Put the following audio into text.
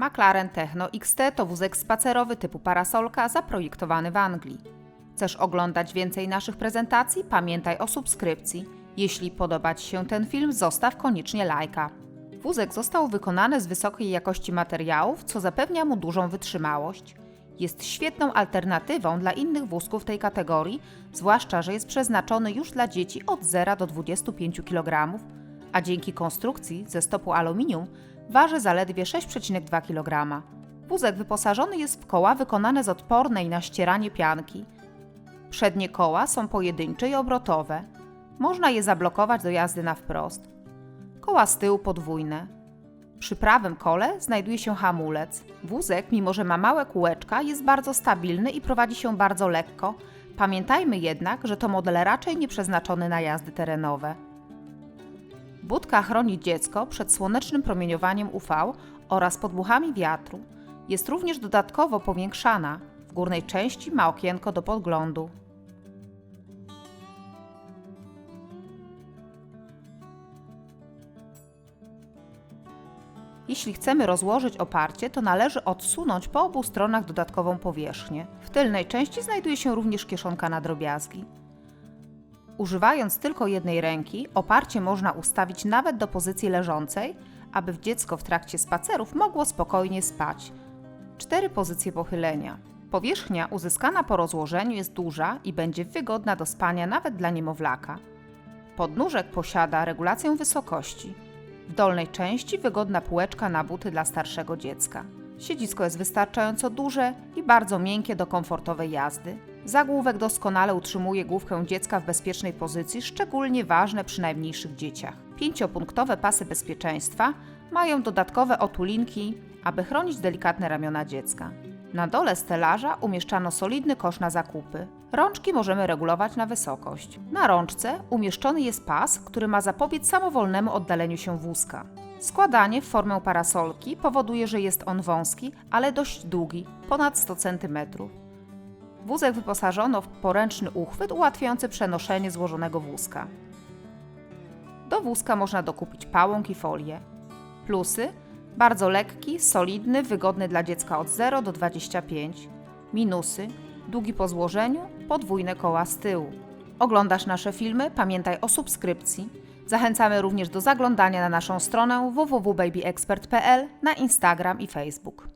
McLaren Techno XT to wózek spacerowy typu parasolka zaprojektowany w Anglii. Chcesz oglądać więcej naszych prezentacji? Pamiętaj o subskrypcji. Jeśli podoba Ci się ten film, zostaw koniecznie lajka. Wózek został wykonany z wysokiej jakości materiałów, co zapewnia mu dużą wytrzymałość. Jest świetną alternatywą dla innych wózków tej kategorii, zwłaszcza, że jest przeznaczony już dla dzieci od 0 do 25 kg, a dzięki konstrukcji ze stopu aluminium waży zaledwie 6,2 kg. Wózek wyposażony jest w koła wykonane z odpornej na ścieranie pianki. Przednie koła są pojedyncze i obrotowe. Można je zablokować do jazdy na wprost. Koła z tyłu podwójne. Przy prawym kole znajduje się hamulec. Wózek, mimo że ma małe kółeczka, jest bardzo stabilny i prowadzi się bardzo lekko. Pamiętajmy jednak, że to model raczej nie przeznaczony na jazdy terenowe. Budka chroni dziecko przed słonecznym promieniowaniem UV oraz podmuchami wiatru. Jest również dodatkowo powiększana. W górnej części ma okienko do podglądu. Jeśli chcemy rozłożyć oparcie, to należy odsunąć po obu stronach dodatkową powierzchnię. W tylnej części znajduje się również kieszonka na drobiazgi. Używając tylko jednej ręki, oparcie można ustawić nawet do pozycji leżącej, aby dziecko w trakcie spacerów mogło spokojnie spać. Cztery pozycje pochylenia. Powierzchnia uzyskana po rozłożeniu jest duża i będzie wygodna do spania nawet dla niemowlaka. Podnóżek posiada regulację wysokości. W dolnej części wygodna półeczka na buty dla starszego dziecka. Siedzisko jest wystarczająco duże i bardzo miękkie do komfortowej jazdy. Zagłówek doskonale utrzymuje główkę dziecka w bezpiecznej pozycji, szczególnie ważne przy najmniejszych dzieciach. Pięciopunktowe pasy bezpieczeństwa mają dodatkowe otulinki, aby chronić delikatne ramiona dziecka. Na dole stelaża umieszczano solidny kosz na zakupy. Rączki możemy regulować na wysokość. Na rączce umieszczony jest pas, który ma zapobiec samowolnemu oddaleniu się wózka. Składanie w formę parasolki powoduje, że jest on wąski, ale dość długi, ponad 100 cm. Wózek wyposażono w poręczny uchwyt ułatwiający przenoszenie złożonego wózka. Do wózka można dokupić pałąk i folię. Plusy: bardzo lekki, solidny, wygodny dla dziecka od 0 do 25. Minusy: długi po złożeniu, podwójne koła z tyłu. Oglądasz nasze filmy? Pamiętaj o subskrypcji. Zachęcamy również do zaglądania na naszą stronę www.babyexpert.pl na Instagram i Facebook.